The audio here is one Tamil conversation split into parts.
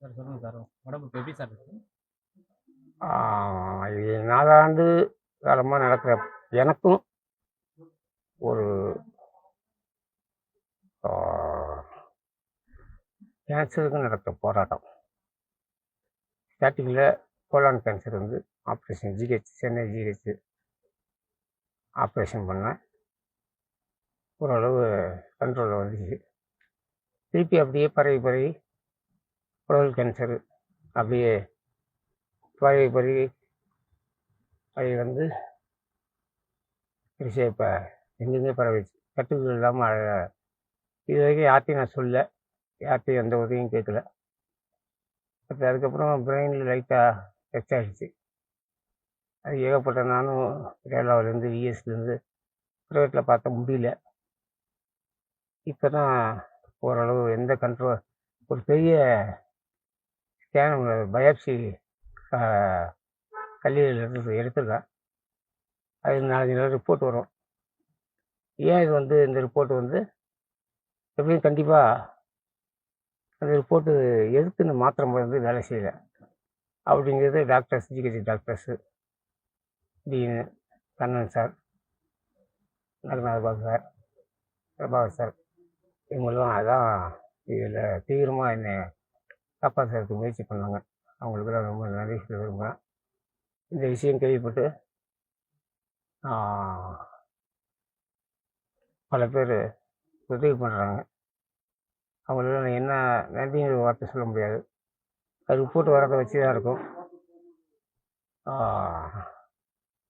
சார் சொல்லுங்கள் சார். உடம்பு எப்படி சார் இருக்கு? இது நாலாண்டு காலமாக நடக்கிற எனக்கும் ஒரு கேன்சருக்கு நடக்கிற போராட்டம். ஸ்டார்டிங்கில் கோலான் கேன்சர் வந்து operation GH Chennai GH operation பண்ணேன். ஓரளவு கண்ட்ரோலில் வந்துச்சு திருப்பி அப்படியே பரவி பரவி குடல் கேன்சரு அப்படியே பழகி பரவி அது வந்து பெருசாக இப்போ எங்கெங்கே பரவிச்சு கட்டுகள் இல்லாமல் இது வரைக்கும் யார்ட்டையும் நான் சொல்ல யார்ட்டையும் எந்த உதவியும் கேட்கல பட் அதுக்கப்புறம் பிரெயினில் லைட்டாக டச் ஆகிடுச்சு அது ஏகப்பட்ட நானும் கேரளாவிலேருந்து விஎஸ்லேருந்து ப்ரைவேட்டில் பார்த்த முடியல. இப்போ தான் ஓரளவு எந்த கண்ட்ரோல் ஒரு பெரிய ஸ்கேன் பயாப்சி கல்லீரல் எடுத்து எடுத்திருக்கேன். அது நாலஞ்சு நாள் ரிப்போர்ட் வரும். ஏன் இது வந்து இந்த ரிப்போர்ட் வந்து? எப்படியும் கண்டிப்பாக அந்த ரிப்போர்ட்டு எதுக்கு இந்த மாத்திரை மருந்து வேலை செய்யலை? அப்படிங்கிறது doctors GH doctors dean Kannan sir Naganatha sir Prabhakar sir இவங்கெல்லாம் அதான் இதில் தீவிரமாக என்னை காப்பாற்றுறதுக்கு முயற்சி பண்ணாங்க. அவங்களுக்குலாம் ரொம்ப நன்றி சொல்ல விரும்புகிறேன் இந்த விஷயம் கேள்விப்பட்டு பல பேர் உதவி பண்ணுறாங்க அவங்களுக்கு நான் என்ன நன்றிங்கிற வார்த்தை சொல்ல முடியாது. அது ரிப்போர்ட் வரதை வச்சு தான் இருக்கும்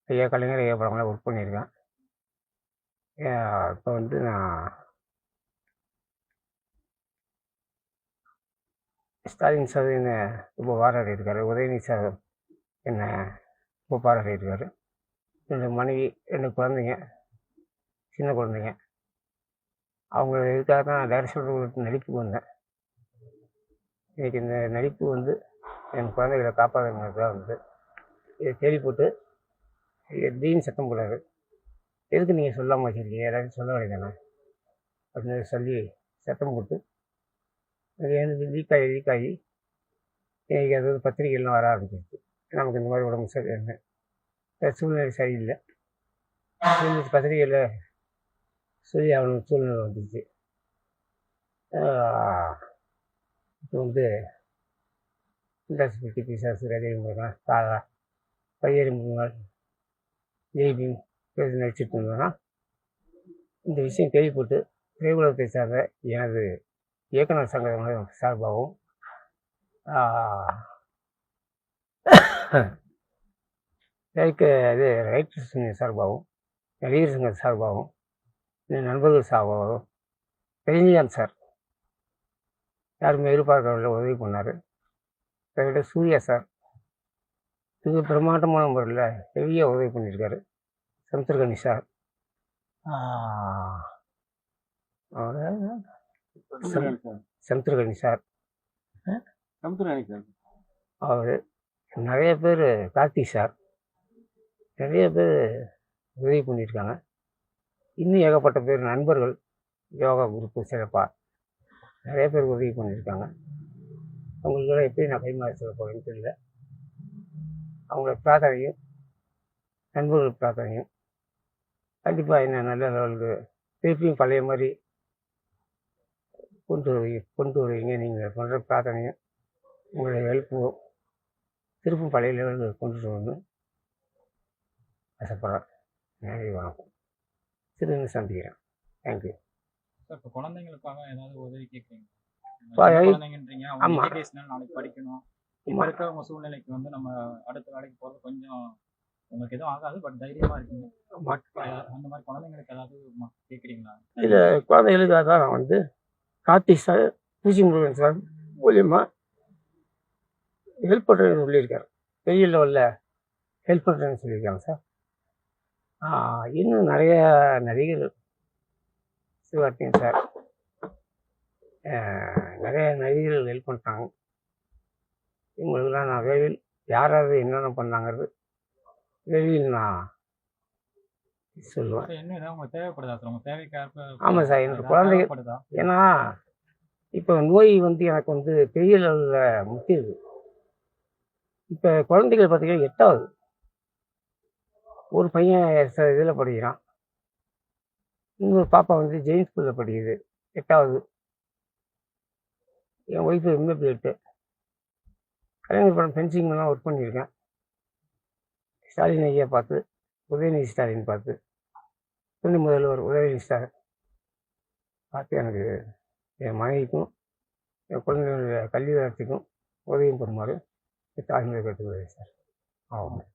ஐயா கலைஞர் ஐயா படங்களாம் ஒர்க் பண்ணியிருக்கேன். இப்போ வந்து நான் ஸ்டாலின் சார் என்ன ரொம்ப பாராட்டியிருக்காரு உதயநிதி சார் என்ன ரொம்ப பாராட்டியிருக்காரு ரெண்டு மனைவி ரெண்டு குழந்தைங்க சின்ன குழந்தைங்க அவங்க இதுக்காக தான் டைரக்ஷன் நடிப்புக்கு வந்தேன். இன்றைக்கி இந்த நடிப்பு வந்து என் குழந்தைகளை காப்பாற்றுறதுக்காக வந்து இதை தேடி போட்டு தீன் சத்தம் போடாது எதுக்கு நீங்கள் சொல்லாமல் வச்சுருக்கீங்க? எல்லாத்தையும் சொல்ல வேண்டியதானே அப்படின்னு சொல்லி சத்தம் போட்டு அது எனக்கு லீக் ஆகி லீக் ஆகி எனக்கு அதாவது பத்திரிகைலாம் வர ஆரம்பிச்சிருச்சு. நமக்கு இந்த மாதிரி உடம்பு சரியில்லை. சூழ்நிலை சரியில்லை. பத்திரிகையில் சொல்லி அவனுக்கு சூழ்நிலை வந்துச்சு இப்போ வந்து இண்டஸ்ட்ரி பிசாசு ரவி முருகன் தாரா பையரி முருகன் ஜெய்பீம் பேசி நடிச்சிட்டு இருந்தோன்னா இந்த விஷயம் கேள்விப்பட்டு திரையுலகத்தை சார்ந்த எனது இயக்குனர் சங்கம் சார்பாகவும் லைக் இது ரைட்டர்ஸ் சார்பாகவும் நடிகர் சங்கம் சார்பாகவும் நண்பர்கள் சார்பாகவும் ரஜினிகாந்த் சார் யாருமே எதிர்பார்க்கவில்லை உதவி பண்ணார். அதை சூர்யா சார் மிக பிரம்மாண்டமான முறையில் பெரிய உதவி பண்ணியிருக்காரு. சமுத்திரகனி சார். ஆஹ், அவரு சமுத்திரகனி சார். அவர் நிறைய பேர் கார்த்திக் சார். நிறைய பேர் உதவி பண்ணியிருக்காங்க. இன்னும் ஏகப்பட்ட பேர் நண்பர்கள் யோகா குரூப்பு சிறப்பாக நிறைய பேர் உதவி பண்ணியிருக்காங்க. அவங்களுக்கெல்லாம் எப்படி நான் கைமாறி சொல்ல போகிறேன்னு தெரியல. அவங்களோட பிரார்த்தனையும் நண்பர்கள் பிரார்த்தனையும் கண்டிப்பாக என்ன நல்ல லெவலுக்கு திருப்பியும் பழைய மாதிரி கொண்டு வருவீங்க கொண்டு வருவீங்க நீங்கள் பண்ணுற பிரார்த்தனையும் உங்களுடைய ஹெல்ப்பும் திருப்பும் பழைய லெவலுக்கு கொண்டுட்டு வரணும் ஆசைப்படுறேன் நன்றி வணக்கம். திரும்ப சந்திக்கிறேன். தேங்க்யூ சார் இப்போ குழந்தைங்களுக்காக ஏதாவது உதவி கேட்குறீங்க குழந்தைங்கன்றீங்க அவங்க. எஜுகேஷனல் நாளைக்கு படிக்கணும். இப்போ. இருக்கிறவங்க சூழ்நிலைக்கு வந்து நம்ம அடுத்த வேலைக்கு போகிறது கொஞ்சம் உங்களுக்கு எதுவும் ஆகாது பட் தைரியமா இருக்கீங்க அந்த மாதிரி குழந்தைங்களுக்கு ஏதாவது கேட்குறீங்களா இது குழந்தைகளுக்காக தான் நான் வந்து கார்த்திக் சார் பூச்சி முருகன் சார் மூலியமாக ஹெல்ப் பண்ணுறேன்னு சொல்லியிருக்காரு. பெரிய லெவலில் ஹெல்ப் பண்ணுறேன்னு சொல்லியிருக்காங்க சார். இன்னும் நிறைய நடிகர்கள் சிவகார்த்திகேயன் சார். நிறைய நடிகர்கள் ஹெல்ப் பண்ணுறாங்க இவங்களுக்கெல்லாம் நான் விரைவில் யாராவது என்னென்ன பண்ணாங்கிறது விரைவில் நான் சொல்லுவேன் சார் இன்னும் ஏதாவது உங்களுக்கு தேவைப்படுதா சார் உங்க தேவைக்கு ஏற்ப ஆமாம் சார்? என்னோட குழந்தைங்க ஏன்னா இப்போ நோய் வந்து எனக்கு வந்து பெரிய லெவலில் முக்கியது. இப்போ குழந்தைகள் பார்த்தீங்கன்னா எட்டாவது. ஒரு பையன் இதில் படிக்கிறான். இன்னொரு பாப்பா வந்து ஜெயின் ஸ்கூலில் படிக்குது எட்டாவது. என் ஒய்ஃபு எம்ஏ பிஎட்டு கலைஞர் படம் ஃபென்சிங்லாம் ஒர்க் பண்ணியிருக்கேன். ஸ்டாலின் ஐயா பார்த்து உதயநிதி ஸ்டாலின் பார்த்து. துணை முதல்வர் உதவி ஸ்டாலின் பார்த்து எனக்கு என் மனைவிக்கும் என் குழந்தைகளுடைய கல்வி வளர்ச்சிக்கும் உதவியும் பெறுமாறு தாய்மொழி கேட்டுக்கொள்கிறேன் சார். ஆமாம்.